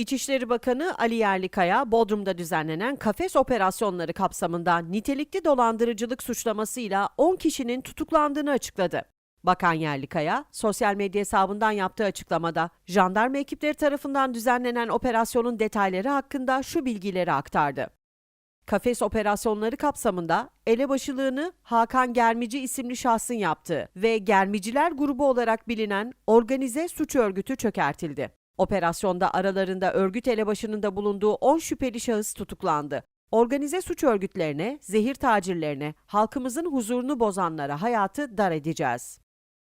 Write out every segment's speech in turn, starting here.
İçişleri Bakanı Ali Yerlikaya, Bodrum'da düzenlenen kafes operasyonları kapsamında nitelikli dolandırıcılık suçlamasıyla 10 kişinin tutuklandığını açıkladı. Bakan Yerlikaya, sosyal medya hesabından yaptığı açıklamada, jandarma ekipleri tarafından düzenlenen operasyonun detayları hakkında şu bilgileri aktardı. Kafes operasyonları kapsamında elebaşılığını Hakan Germici isimli şahsın yaptığı ve Germiciler grubu olarak bilinen organize suç örgütü çökertildi. Operasyonda aralarında örgüt elebaşının da bulunduğu 10 şüpheli şahıs tutuklandı. Organize suç örgütlerine, zehir tacirlerine, halkımızın huzurunu bozanlara hayatı dar edeceğiz.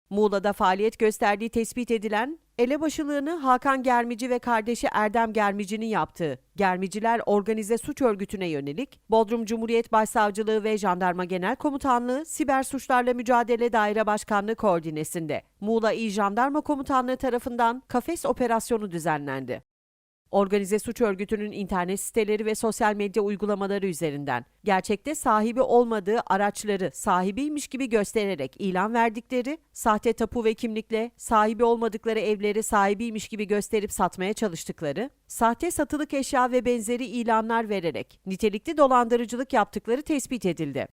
Muğla'da faaliyet gösterdiği tespit edilen, elebaşılığını Hakan Germici ve kardeşi Erdem Germici'nin yaptığı Germiciler Organize Suç Örgütü'ne yönelik Bodrum Cumhuriyet Başsavcılığı ve Jandarma Genel Komutanlığı Siber Suçlarla Mücadele Daire Başkanlığı koordinesinde Muğla İl Jandarma Komutanlığı tarafından kafes operasyonu düzenlendi. Organize suç örgütünün internet siteleri ve sosyal medya uygulamaları üzerinden gerçekte sahibi olmadığı araçları sahibiymiş gibi göstererek ilan verdikleri, sahte tapu ve kimlikle sahibi olmadıkları evleri sahibiymiş gibi gösterip satmaya çalıştıkları, sahte satılık eşya ve benzeri ilanlar vererek nitelikli dolandırıcılık yaptıkları tespit edildi.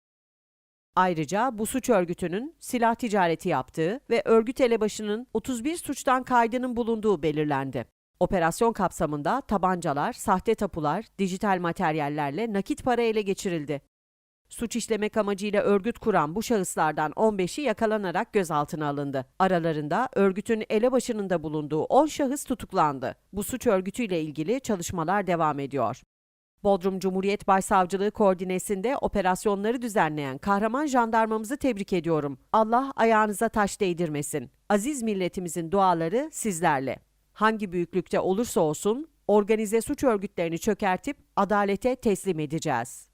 Ayrıca bu suç örgütünün silah ticareti yaptığı ve örgüt elebaşının 31 suçtan kaydının bulunduğu belirlendi. Operasyon kapsamında tabancalar, sahte tapular, dijital materyallerle nakit para ele geçirildi. Suç işlemek amacıyla örgüt kuran bu şahıslardan 15'i yakalanarak gözaltına alındı. Aralarında örgütün elebaşının da bulunduğu 10 şahıs tutuklandı. Bu suç örgütüyle ilgili çalışmalar devam ediyor. Bodrum Cumhuriyet Başsavcılığı koordinesinde operasyonları düzenleyen kahraman jandarmamızı tebrik ediyorum. Allah ayağınıza taş değdirmesin. Aziz milletimizin duaları sizlerle. Hangi büyüklükte olursa olsun organize suç örgütlerini çökertip adalete teslim edeceğiz.